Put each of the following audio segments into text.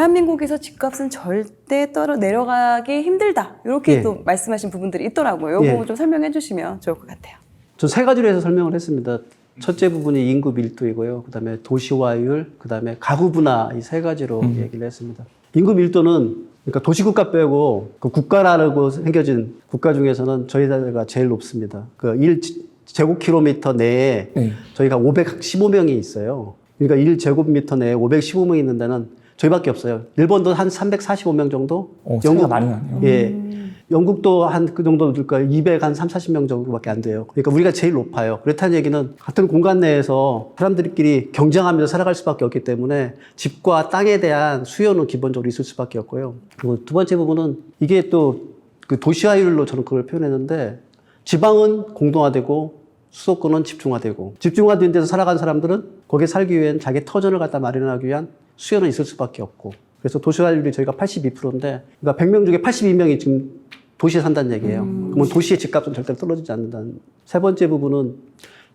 대한민국에서 집값은 절대 떨어 내려가기 힘들다. 이렇게 예. 또 말씀하신 부분들이 있더라고요. 이거 예. 좀 설명해 주시면 좋을 것 같아요. 저 세 가지로 해서 설명을 했습니다. 첫째 부분이 인구 밀도이고요. 그다음에 도시화율, 그다음에 가구 분화 이 세 가지로 얘기를 했습니다. 인구 밀도는 그러니까 도시국가 빼고 그 국가라고 생겨진 국가 중에서는 저희 나라가 제일 높습니다. 그 1 제곱킬로미터 내에 네. 저희가 515명이 있어요. 그러니까 1제곱미터 내에 515명이 있는 데는 저희밖에 없어요. 일본도 한 345명 정도? 어, 차이가 많이 나네요. 예. 영국도 한 그 정도 될 거예요. 200, 한 3, 40명 정도밖에 안 돼요. 그러니까 우리가 제일 높아요. 그렇다는 얘기는 같은 공간 내에서 사람들끼리 경쟁하면서 살아갈 수밖에 없기 때문에 집과 땅에 대한 수요는 기본적으로 있을 수밖에 없고요. 그리고 두 번째 부분은 이게 또 그 도시화율로 저는 그걸 표현했는데 지방은 공동화되고 수도권은 집중화되고 집중화된 데서 살아간 사람들은 거기에 살기 위한 자기 터전을 갖다 마련하기 위한 수요는 있을 수밖에 없고 그래서 도시화율이 저희가 82%인데 그러니까 100명 중에 82명이 지금 도시에 산다는 얘기예요. 그러면 도시의 집값은 절대로 떨어지지 않는다는. 세 번째 부분은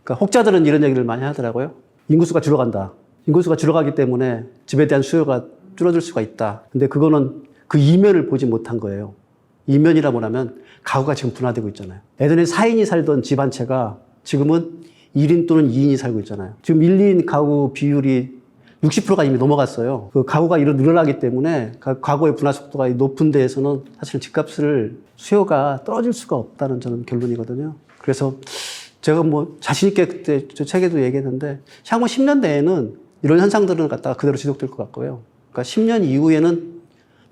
그러니까 혹자들은 이런 얘기를 많이 하더라고요. 인구수가 줄어간다. 인구수가 줄어가기 때문에 집에 대한 수요가 줄어들 수가 있다. 근데 그거는 그 이면을 보지 못한 거예요. 이면이라 뭐냐면 가구가 지금 분화되고 있잖아요. 예전에 4인이 살던 집 한 채가 지금은 1인 또는 2인이 살고 있잖아요. 지금 1, 2인 가구 비율이 60%가 이미 넘어갔어요. 그 가구가 이로 늘어나기 때문에 가- 가구의 분화 속도가 높은 데에서는 사실 집값을 수요가 떨어질 수가 없다는 저는 결론이거든요. 그래서 제가 뭐 자신있게 그때 저 책에도 얘기했는데 향후 10년 내에는 이런 현상들은 갖다가 그대로 지속될 것 같고요. 그러니까 10년 이후에는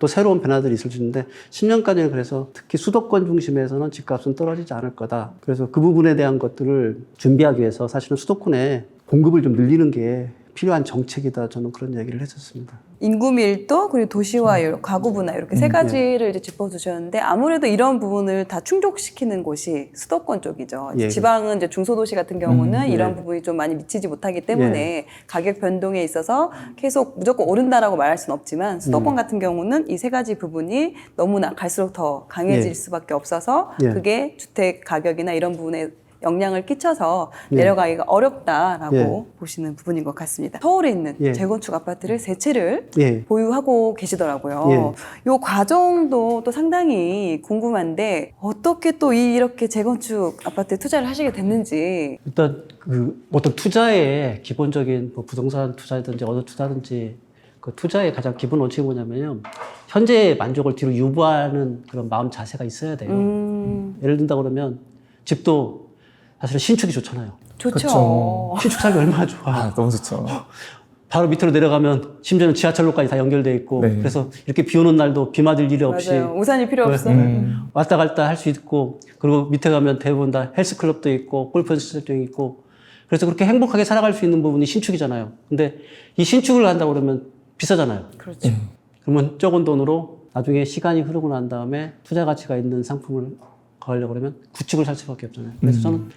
또 새로운 변화들이 있을 수 있는데 10년까지는 그래서 특히 수도권 중심에서는 집값은 떨어지지 않을 거다. 그래서 그 부분에 대한 것들을 준비하기 위해서 사실은 수도권에 공급을 좀 늘리는 게 필요한 정책이다. 저는 그런 얘기를 했었습니다. 인구 밀도 그리고 도시화율, 가구 분화 이렇게 음, 세 네. 가지를 이제 짚어주셨는데 아무래도 이런 부분을 다 충족시키는 곳이 수도권 쪽이죠. 예. 지방은 이제 중소도시 같은 경우는 음, 이런 예. 부분이 좀 많이 미치지 못하기 때문에 가격 변동에 있어서 계속 무조건 오른다라고 말할 수는 없지만 음. 수도권 같은 경우는 이 세 가지 부분이 너무나 갈수록 더 강해질 예. 수밖에 없어서 예. 그게 주택 가격이나 이런 부분에 영향을 끼쳐서 예. 내려가기가 어렵다라고 예. 보시는 부분인 것 같습니다. 서울에 있는 예. 재건축 아파트를 세 채를 예. 보유하고 계시더라고요. 예. 요 과정도 또 상당히 궁금한데 어떻게 또 이- 이렇게 재건축 아파트에 투자를 하시게 됐는지 일단 그 어떤 투자의 기본적인 뭐 부동산 투자든지 어느 투자든지 그 투자의 가장 기본 원칙이 뭐냐면요. 현재의 만족을 뒤로 유보하는 그런 마음 자세가 있어야 돼요. 음 예를 든다 그러면 집도 사실은 신축이 좋잖아요. 좋죠. 그쵸. 신축 살기 얼마나 좋아. 아, 너무 좋죠. 바로 밑으로 내려가면 심지어는 지하철로까지 다 연결돼 있고 네. 그래서 이렇게 비 오는 날도 비 맞을 일이 없이 맞아요. 우산이 필요 네. 없어. 음. 왔다 갔다 할 수 있고 그리고 밑에 가면 대부분 다 헬스클럽도 있고 골프 시설도 있고 그래서 그렇게 행복하게 살아갈 수 있는 부분이 신축이잖아요. 근데 이 신축을 한다고 그러면 비싸잖아요. 그렇죠. 예. 그러면 적은 돈으로 나중에 시간이 흐르고 난 다음에 투자 가치가 있는 상품을 가려고 그러면 구축을 살 수밖에 없잖아요. 그래서 저는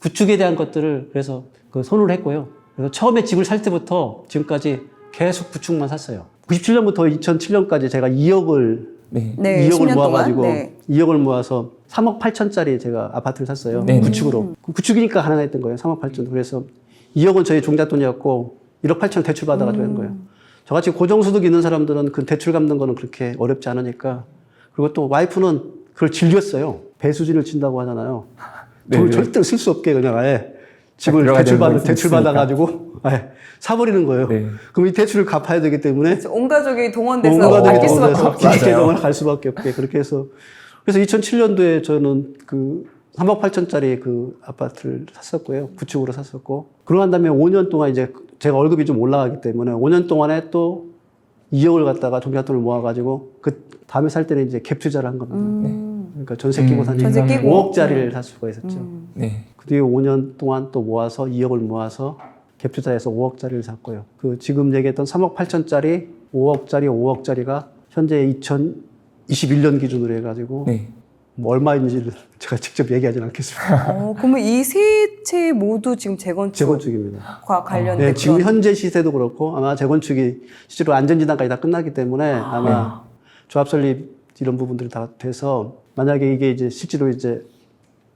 구축에 대한 것들을 그래서 그 손을 했고요. 그래서 처음에 집을 살 때부터 지금까지 계속 구축만 샀어요. 97년부터 2007년까지 제가 2억을 네. 네, 2억을 10년 모아가지고 동안. 네. 2억을 모아서 3억 8천짜리 제가 아파트를 샀어요. 네. 구축으로. 그 구축이니까 가능했던 거예요. 3억 8천. 그래서 2억은 저희 종잣돈이었고 1억 8천 대출 받아가지고 한 거예요. 저같이 고정소득 있는 사람들은 그 대출 갚는 거는 그렇게 어렵지 않으니까. 그리고 또 와이프는 그걸 즐겼어요. 배수진을 친다고 하잖아요. 네, 돈을 네. 절대로 쓸수 없게 그냥 아예 집을 들어가야 대출 되는 받아 거 대출 있으니까. 받아가지고 아예 사버리는 거예요. 네. 그럼 이 대출을 갚아야 되기 때문에 그래서 온 가족이 동원돼서 온 가족이 바뀔 수밖에 없죠. 기계동을 갈 수밖에 없게 그렇게 해서 그래서 2007년도에 저는 그 3억 8천짜리 그 아파트를 샀었고요. 구축으로 샀었고 그러고 난 다음에 5년 동안 이제 제가 월급이 좀 올라가기 때문에 5년 동안에 또 2억을 갖다가 종잣돈을 모아가지고 그 다음에 살 때는 이제 갭 투자를 한 겁니다. 음. 그러니까 전세 끼고 음, 사니까 전세 끼고. 5억짜리를 살 수가 있었죠. 음. 네. 그 뒤에 5년 동안 또 모아서 2억을 모아서 갭 투자해서 5억짜리를 샀고요. 그 지금 얘기했던 3억 8천짜리, 5억짜리, 5억짜리가 현재 2021년 기준으로 해가지고 네. 뭐 얼마인지를 제가 직접 얘기하진 않겠습니다. 어, 그러면 이 세 채 모두 지금 재건축과 재건축입니다. 관련된 네, 지금 그런 현재 시세도 그렇고 아마 재건축이 실제로 안전진단까지 다 끝나기 때문에 아 마 조합 설립 이런 부분들이 다 돼서 만약에 이게 이제 실제로 이제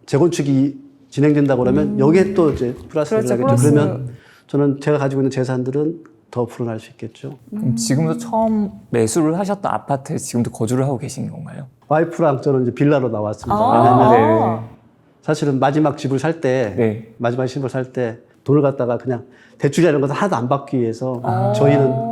재건축이 진행된다 그러면 여기에 또 이제 플러스를 그렇죠, 하겠죠. 플러스. 그러면 저는 제가 가지고 있는 재산들은 더 불어날 수 있겠죠. 그럼 지금도 처음 매수를 하셨던 아파트에 지금도 거주를 하고 계신 건가요? 와이프랑 저는 이제 빌라로 나왔습니다. 아. 왜냐면 네. 사실은 마지막 집을 살 때, 네. 마지막 집을 살 때 돈을 갖다가 그냥 대출이라는 것을 하나도 안 받기 위해서 아. 저희는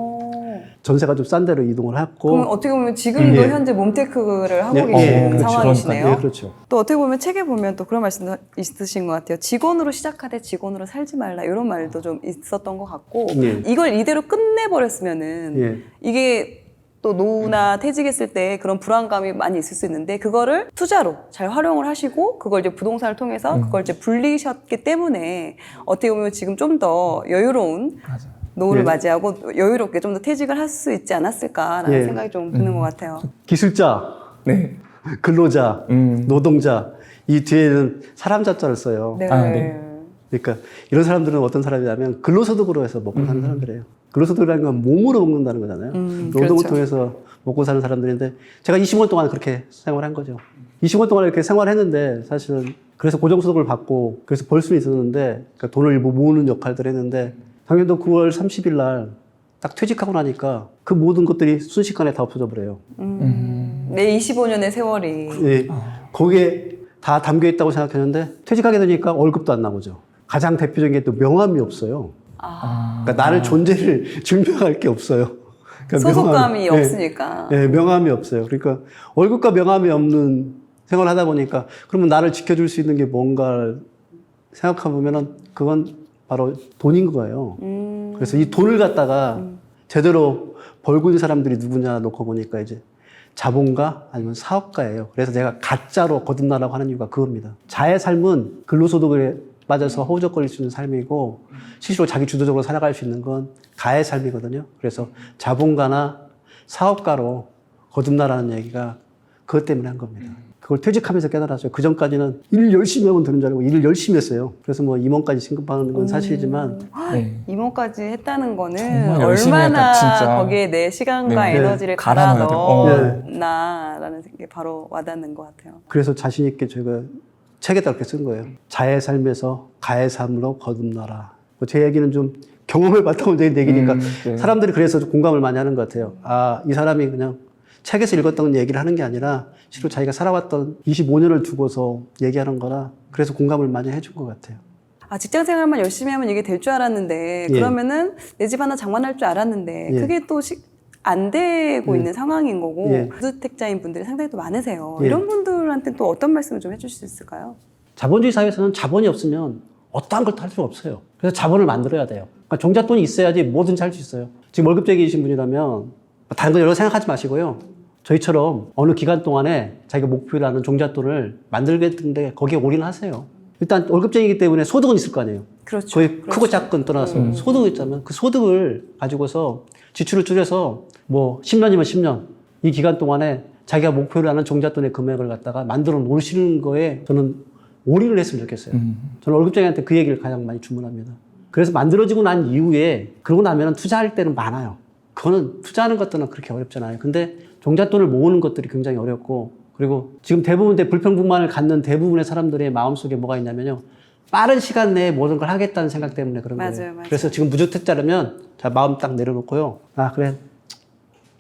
전세가 좀 싼 데로 이동을 그럼 했고, 어떻게 보면 지금도 예. 현재 몸테크를 하고 네, 계신 예, 그렇죠. 상황이시네요. 예, 그렇죠. 또 어떻게 보면 책에 보면 또 그런 말씀도 있으신 것 같아요. 직원으로 시작하되 직원으로 살지 말라 이런 말도 좀 있었던 것 같고 예. 이걸 이대로 끝내버렸으면은 예. 이게 또 노후나 퇴직했을 때 그런 불안감이 많이 있을 수 있는데 그거를 투자로 잘 활용을 하시고 그걸 이제 부동산을 통해서 음. 그걸 이제 불리셨기 때문에 어떻게 보면 지금 좀 더 여유로운 맞아요. 노후를 예. 맞이하고 여유롭게 좀 더 퇴직을 할 수 있지 않았을까라는 예. 생각이 좀 드는 음. 것 같아요. 기술자, 네. 근로자, 음. 노동자, 이 뒤에는 사람 자자를 써요. 네. 아, 네. 그러니까 이런 사람들은 어떤 사람이냐면 근로소득으로 해서 먹고 사는 사람들이에요. 근로소득이라는 건 몸으로 먹는다는 거잖아요. 음, 노동을 그렇죠. 통해서 먹고 사는 사람들인데 제가 25년 동안 그렇게 생활한 거죠. 25년 동안 이렇게 생활했는데 사실은 그래서 고정소득을 받고 그래서 벌 수는 있었는데 그러니까 돈을 일부 모으는 역할들을 했는데 작년도 9월 30일 날 딱 퇴직하고 나니까 그 모든 것들이 순식간에 다 없어져 버려요. 음. 내 25년의 세월이 예, 거기에 다 담겨 있다고 생각했는데 퇴직하게 되니까 월급도 안 나오죠. 가장 대표적인 게 또 명함이 없어요. 아, 그러니까 나를 존재를 증명할 게 없어요. 그러니까 소속감이 명함, 예, 없으니까. 예, 명함이 없어요. 그러니까 월급과 명함이 없는 생활을 하다 보니까 그러면 나를 지켜줄 수 있는 게 뭔가를 생각해 보면은 그건 바로 돈인 거예요. 음. 그래서 이 돈을 갖다가 제대로 벌고 있는 사람들이 누구냐 놓고 보니까 이제 자본가 아니면 사업가예요. 그래서 제가 가짜로 거듭나라고 하는 이유가 그겁니다. 자의 삶은 근로소득에 빠져서 허우적거릴 수 있는 삶이고 실제로 자기 주도적으로 살아갈 수 있는 건 가의 삶이거든요. 그래서 자본가나 사업가로 거듭나라는 얘기가 그것 때문에 한 겁니다. 그걸 퇴직하면서 깨달았어요. 그 전까지는 일 열심히 하면 되는 줄 알고 일을 열심히 했어요. 그래서 뭐 임원까지 진급하는 건 사실이지만 네. 임원까지 했다는 거는 정말 열심히 얼마나 했다, 진짜. 거기에 내 시간과 네. 에너지를 갈아 갈아 넣어야 돼요. 어. 넣었나라는 게 바로 와닿는 것 같아요. 그래서 자신 있게 제가 책에다 이렇게 쓴 거예요. 자의 삶에서 가의 삶으로 거듭나라. 뭐제 얘기는 좀 경험을 바탕으로 된 얘기니까 음, 네. 사람들이 그래서 좀 공감을 많이 하는 것 같아요. 아, 이 사람이 그냥 책에서 읽었던 얘기를 하는 게 아니라 실로 자기가 살아왔던 25년을 두고서 얘기하는 거라 그래서 공감을 많이 해준 것 같아요. 아 직장 생활만 열심히 하면 이게 될 줄 알았는데 예. 그러면은 내 집 하나 장만할 줄 알았는데 예. 그게 또안 되고 예. 있는 상황인 거고 예. 무주택자인 분들이 상당히 또 많으세요. 예. 이런 분들한테 또 어떤 말씀을 좀 해주실 수 있을까요? 자본주의 사회에서는 자본이 없으면 어떠한 것도 할 수가 없어요. 그래서 자본을 만들어야 돼요. 그러니까 종잣돈이 있어야지 뭐든지 할 수 있어요. 지금 월급쟁이이신 분이라면 다른 거 여러 생각하지 마시고요. 저희처럼 어느 기간 동안에 자기가 목표라는 종잣돈을 만들겠는데 거기에 올인하세요. 일단 월급쟁이기 때문에 소득은 있을 거 아니에요. 그렇죠. 거의 크고 작건 떠나서 음. 소득이 있다면 그 소득을 가지고서 지출을 줄여서 뭐 10년이면 10년 이 기간 동안에 자기가 목표로 하는 종잣돈의 금액을 갖다가 만들어 놓으시는 거에 저는 올인을 했으면 좋겠어요. 음. 저는 월급쟁이한테 그 얘기를 가장 많이 주문합니다. 그래서 만들어지고 난 이후에 그러고 나면 투자할 때는 많아요. 그거는 투자하는 것들은 그렇게 어렵잖아요. 근데 종잣돈을 모으는 것들이 굉장히 어렵고 그리고 지금 대부분 의 불평불만을 갖는 대부분의 사람들의 마음속에 뭐가 있냐면요. 빠른 시간 내에 모든 걸 하겠다는 생각 때문에 그런 맞아요, 거예요. 맞아요. 그래서 지금 무주택자라면 자 마음 딱 내려놓고요. 아 그래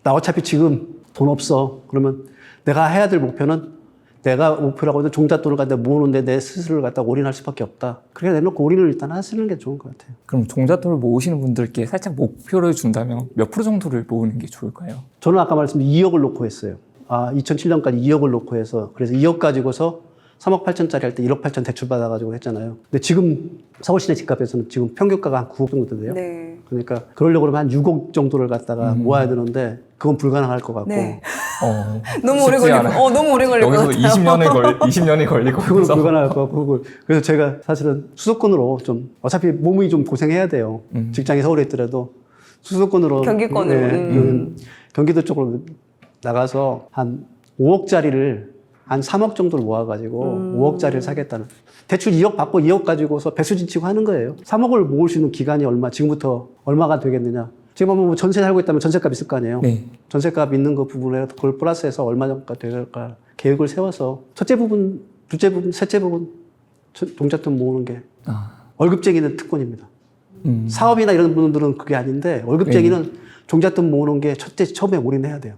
나 어차피 지금 돈 없어. 그러면 내가 해야 될 목표는 내가 목표라고 하는 종잣돈을 갖다 모으는데 내 스스로를 갖다 올인할 수밖에 없다. 그렇게 내놓고 올인을 일단 하시는 게 좋은 것 같아요. 그럼 종잣돈을 모으시는 분들께 살짝 목표를 준다면 몇 프로 정도를 모으는 게 좋을까요? 저는 아까 말씀드린 2억을 놓고 했어요. 아, 2007년까지 2억을 놓고 해서 그래서 2억 가지고서 3억 8천짜리 할 때 1억 8천 대출 받아가지고 했잖아요. 근데 지금 서울 시내 집값에서는 지금 평균가가 한 9억 정도 된대요. 네. 그러니까 그러려고 그러면 한 6억 정도를 갖다가 모아야 되는데 그건 불가능할 것 같고 네. 어, 너무 오래 쉽지 걸리고, 않아요. 어, 너무 오래 걸릴 것 여기서 같아요. 20년이 걸 20년이 걸릴 것 그건 같아서. 불가능할 것 같고 그걸- 그래서 제가 사실은 수도권으로 좀 어차피 몸이 좀 고생해야 돼요. 음. 직장이 서울에 있더라도 수도권으로 경기권으로, 네, 음. 음, 경기도 쪽으로 나가서 한 5억짜리를 한 3억 정도를 모아가지고 음. 5억짜리를 사겠다는 대출 2억 받고 2억 가지고서 배수진 치고 하는 거예요. 3억을 모을 수 있는 기간이 얼마 지금부터 얼마가 되겠느냐. 지금 뭐 전세 살고 있다면 전세값 있을 거 아니에요. 네. 전세값 있는 그 부분에 그걸 플러스해서 얼마가 될까 계획을 세워서 첫째 부분, 둘째 부분, 셋째 부분 저- 종잣돈 모으는 게 아, 월급쟁이는 특권입니다. 음. 사업이나 이런 분들은 그게 아닌데 월급쟁이는 종잣돈 모으는 게 첫째 처음에 올인해야 돼요.